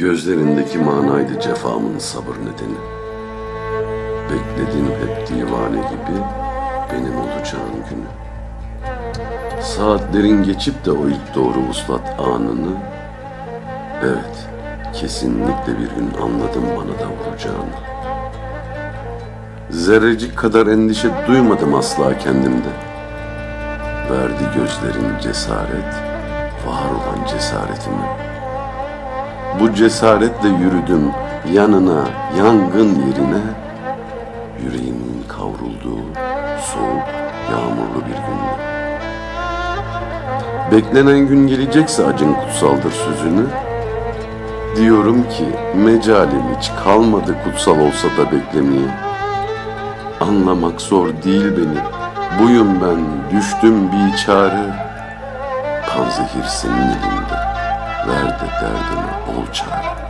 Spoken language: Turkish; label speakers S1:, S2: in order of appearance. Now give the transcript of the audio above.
S1: Gözlerindeki manaydı cefamın sabır nedeni. Bekledim hep divane gibi benim olacağın günü. Saatlerin geçip de o ilk doğru vuslat anını, evet kesinlikle bir gün anladım bana da vuracağını. Zerrecik kadar endişe duymadım asla kendimde. Verdi gözlerin cesaret, var olan cesaretimi. Bu cesaretle yürüdüm yanına, yangın yerine. Yüreğimin kavrulduğu soğuk, yağmurlu bir günde. Beklenen gün gelecekse acın kutsaldır sözünü. Diyorum ki mecalim hiç kalmadı kutsal olsa da beklemeye. Anlamak zor değil beni. Buyum ben, düştüm bir çare. Panzehir senin elinde. Ver de derdime ol çare.